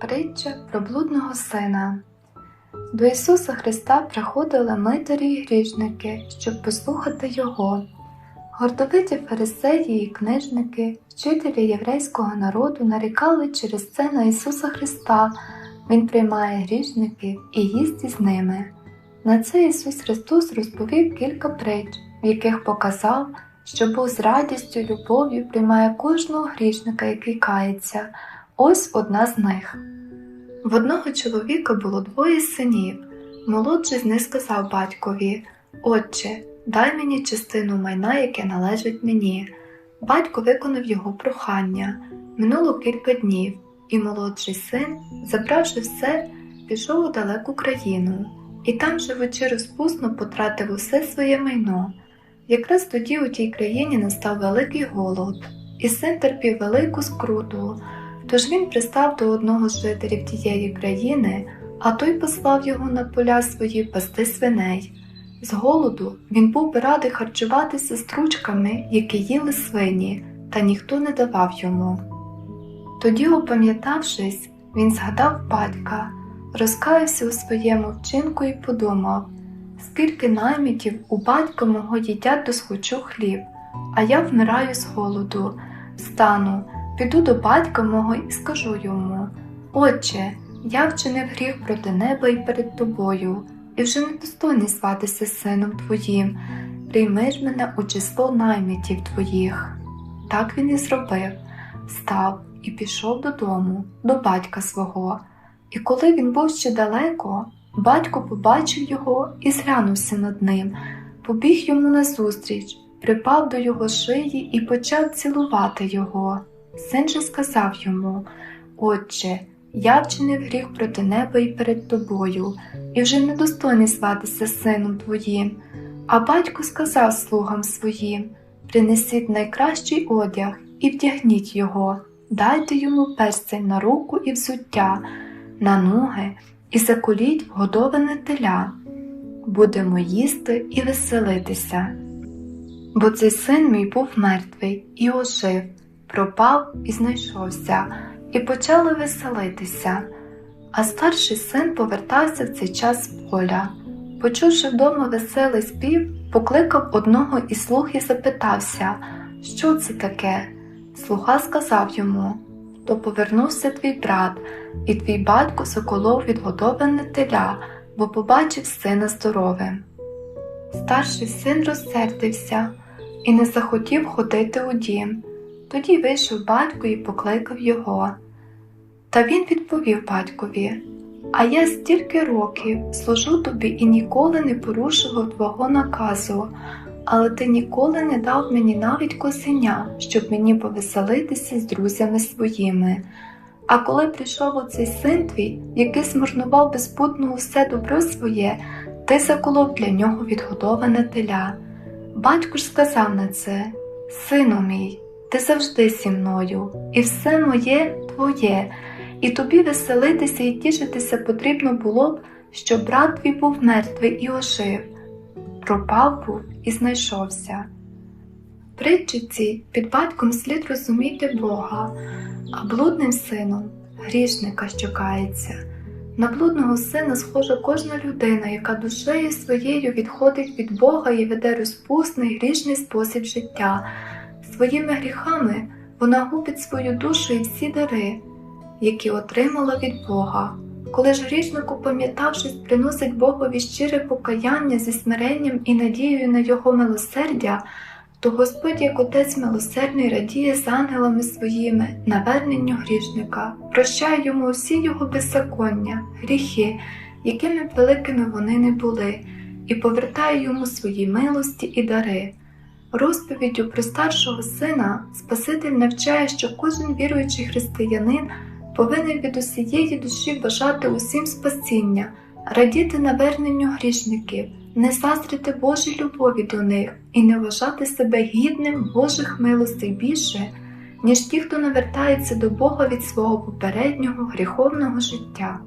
Притча про блудного сина. До Ісуса Христа приходили митарі й грішники, щоб послухати Його. Гордовиті фарисеї і книжники, вчителі єврейського народу нарікали через це на Ісуса Христа. Він приймає грішників і їсть із ними. На це Ісус Христос розповів кілька притч, в яких показав, що Бог з радістю, любов'ю приймає кожного грішника, який кається. Ось одна з них. В одного чоловіка було двоє синів. Молодший з них сказав батькові Отче, дай мені частину майна, яке належить мені. Батько виконав його прохання. Минуло кілька днів, і молодший син, забравши все, пішов у далеку країну, і там, живучи розпусно, потратив усе своє майно. Якраз тоді у тій країні настав великий голод, і син терпів велику скруту. Тож він пристав до одного з жителів тієї країни, а той послав його на поля свої пасти свиней. З голоду він був би радий харчуватися стручками, які їли свині, та ніхто не давав йому. Тоді, опам'ятавшись, він згадав батька, розкаявся у своєму вчинку і подумав, скільки наймітів у батька мого їдять досхочу хліб, а я вмираю з голоду, встану. Піду до батька мого і скажу йому Отче, я вчинив гріх проти неба і перед тобою, і вже не достойний зватися сином твоїм, прийми ж мене у число наймітів твоїх. Так він і зробив, став і пішов додому, до батька свого. І коли він був ще далеко, батько побачив його і зглянувся над ним, побіг йому назустріч, припав до його шиї і почав цілувати його. Син же сказав йому Отче, я вчинив гріх проти неба і перед тобою, і вже недостойний зватися сином твоїм. А батько сказав слугам своїм Принесіть найкращий одяг і вдягніть його, дайте йому перстень на руку і взуття, на ноги і заколіть вгодоване теля. Будемо їсти і веселитися. Бо цей син мій був мертвий і ожив пропав і знайшовся, і почали веселитися. А старший син повертався в цей час з поля. Почувши вдома веселий спів, покликав одного із слуг і запитався, що це таке. Слуга сказав йому то повернувся твій брат, і твій батько соколов відгодоване теля, бо побачив сина здоровим. Старший син розсердився і не захотів ходити у дім. Тоді вийшов батько і покликав його. Та він відповів батькові А я стільки років служу тобі і ніколи не порушував твого наказу, але ти ніколи не дав мені навіть косеня, щоб мені повеселитися з друзями своїми. А коли прийшов оцей син твій, який змарнував безпутно усе добро своє, ти заколов для нього відгодоване теля. Батько ж сказав на це Сину мій ти завжди зі мною, і все моє твоє, і тобі веселитися і тішитися потрібно було б, щоб брат твій був мертвий і ожив, пропав був і знайшовся. Притчиці під батьком слід розуміти Бога, а блудним сином грішника, що кається. На блудного сина схожа кожна людина, яка душею своєю відходить від Бога і веде розпусний грішний спосіб життя. Своїми гріхами вона губить свою душу і всі дари, які отримала від Бога. Коли ж грішник, упам'ятавшись, приносить Богові щире покаяння зі смиренням і надією на Його милосердя, то Господь, як Отець милосердний, радіє з ангелами своїми наверненню грішника, прощає йому всі його беззаконня, гріхи, якими б великими вони не були, і повертає йому свої милості і дари. Розповіддю про старшого сина Спаситель навчає, що кожен віруючий християнин повинен від усієї душі бажати усім спасіння, радіти наверненню грішників, не заздрити Божій любові до них і не вважати себе гідним Божих милостей більше, ніж ті, хто навертається до Бога від свого попереднього гріховного життя.